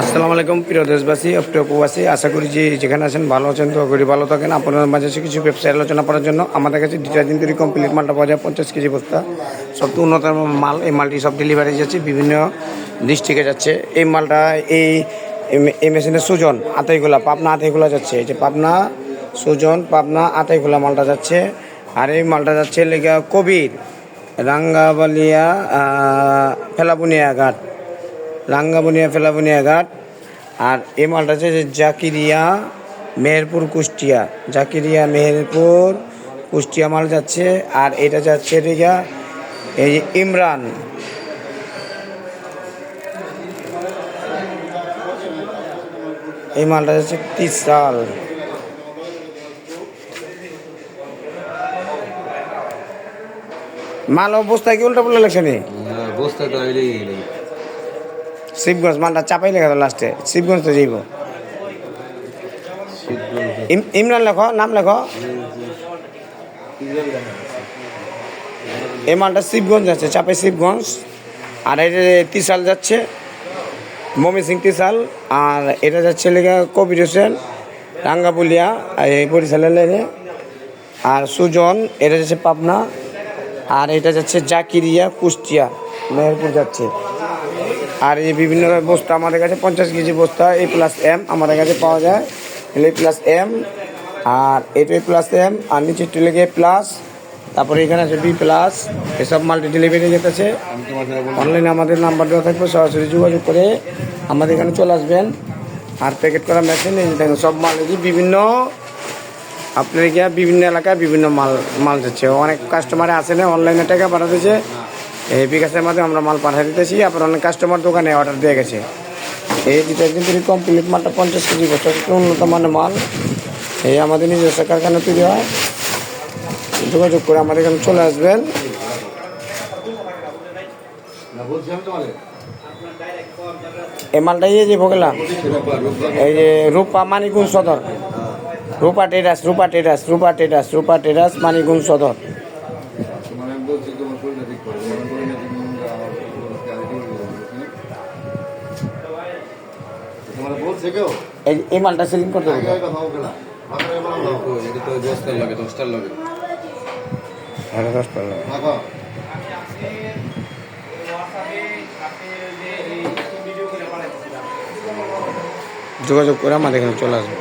আসসালামু আলাইকুম প্রিয় দেশবাসী প্রিয় প্রবাসী আশা করি যে যেখানে আছেন ভালো আছেন তো করি ভালো থাকেন। আপনাদের মাঝে এসে কিছু ব্যবসায় আলোচনা করার জন্য। আমাদের কাছে ডিটারজেন্ট তৈরি কমপ্লিট মালটা পাওয়া যায় পঞ্চাশ কেজি বস্তা। সবচেয়ে উন্নত মাল এই মালটি সব ডেলিভারি যাচ্ছে বিভিন্ন ডিস্ট্রিক্টে যাচ্ছে। এই মালটা এই এই মেশিনের সুজন আতাইগুলা পাবনা আতাইগুলা যাচ্ছে। এই যে পাবনা সুজন পাবনা আতাইগুলা মালটা যাচ্ছে। আর এই মালটা যাচ্ছে লেগা কবির রাঙ্গাবালিয়া আহ, ফেলাবুনিয়া ঘাট রাঙ্গাবনিয়া ফেলাবনিয়া ঘাট। আর এই মালটা হচ্ছে জাকিরিয়া, মেহেরপুর, কুষ্টিয়া। জাকিরিয়া, মেহেরপুর, কুষ্টিয়া মাল যাচ্ছে। আর এটা যাচ্ছে এই যে ইমরান। এই মালটা যাচ্ছে তিসাল মাল অবস্থায় কি উল্টা পাল্টা লাগছে নি? তো শিবগঞ্জ মালটা চাপাই লেখা লাস্টে শিবগঞ্জ তো যাইব। ইমরান লেখো, নাম লেখো। এই মালটা শিবগঞ্জ যাচ্ছে চাপে শিবগঞ্জ। আর এটা তিসাল যাচ্ছে, মমি সিং তিসাল আর এটা যাচ্ছে লেখা কবির হোসেন, রাঙ্গাপুলিয়া, এই বরিশালের লাইনে আর সুজন, এটা যাচ্ছে পাবনা। আর এটা যাচ্ছে জাকিরিয়া কুষ্টিয়া, মেহেরপুর যাচ্ছে। আর এই বিভিন্ন বস্তা আমাদের কাছে, পঞ্চাশ কেজি বস্তা এ প্লাস এম আমাদের কাছে পাওয়া যায়। এল এ প্লাস এম আর এটা প্লাস এম আর নিচে লেগে প্লাস তারপরে এখানে আছে বি প্লাস এসব মাল্টি ডেলিভারি যেতেছে। অনলাইনে আমাদের নাম্বার দেওয়া থাকবে, সরাসরি যোগাযোগ করে আমাদের এখানে চলে আসবেন। আর প্যাকেট করা মেশিন এই দেখেন, সব মাল এই বিভিন্ন, আপনার গিয়া বিভিন্ন এলাকায় বিভিন্ন মাল মাল যাচ্ছে। অনেক কাস্টমার আসে না অনলাইনে টাকা পাঠাতেছে। এই বিকাশের মাধ্যমে আমরা মাল পাঠিয়ে দিতেছি। আবার অনেক কাস্টমার দোকানে অর্ডার দিয়ে গেছে। এই দুটো কিন্তু কমপ্লিট মালটা পঞ্চাশ কেজি বছর উন্নত মানের মাল। এই আমাদের নিজস্ব কারখানা তৈরি হয়। যোগাযোগ করে আমাদের এখানে চলে আসবেন। এই মালটা এই যে ভোগলা, এই যে রূপা মানিগুন সদর। রূপা টেরাস রূপা টেরাস রূপা টেরাস রূপা টেরাস মানিগুন সদর। মানে বলছি তোমার শরীরটা ঠিক করে আমার শরীরটা ঠিক আমার তোমার বলছে কেউ? এই এই মালটা সেলিং করতে হবে আগে কথা হোক না। মাথায় এটা তো দশটার লাগে দশটার লাগে। সাড়ে দশ টাকা যোগাযোগ করে আমাদের এখানে চলে আসবে।